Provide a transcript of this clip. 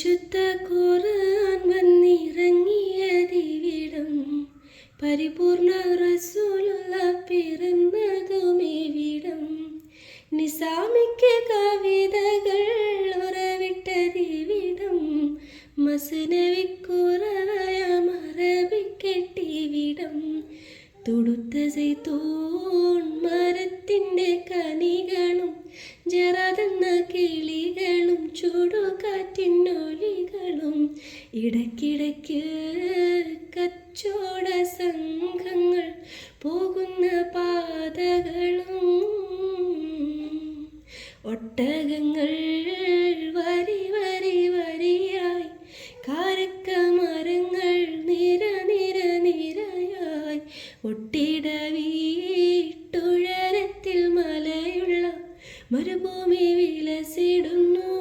പരിശുദ്ധ ഖുർആൻ വന്നിറങ്ങിയതിവിടം പരിപൂർണ റസൂലുള്ള പിറന്നതുമേവിടം നിസാമിക്ക് കവിതകൾ ഉറവിട്ട ദിവിടം മസനവിക്കുറവയാം മറവിക്കെട്ടിവിടം തുടുത്ത സൈത്തൂൺ മരത്തിന്റെ കനികളും ജറതെന്ന കിളികളും സംഘങ്ങളും ഇടയ്ക്കിടയ്ക്ക് കച്ചോട സംഘങ്ങൾ പോകുന്ന പാതകളും ഒട്ടകങ്ങൾ വരി വരി വരിയായി കാരക്ക മരങ്ങൾ നിര നിര നിരയായി ഒട്ടിട വീട്ടുഴരത്തിൽ മലയുള്ള മരുഭൂമി വിലസിടുന്നു.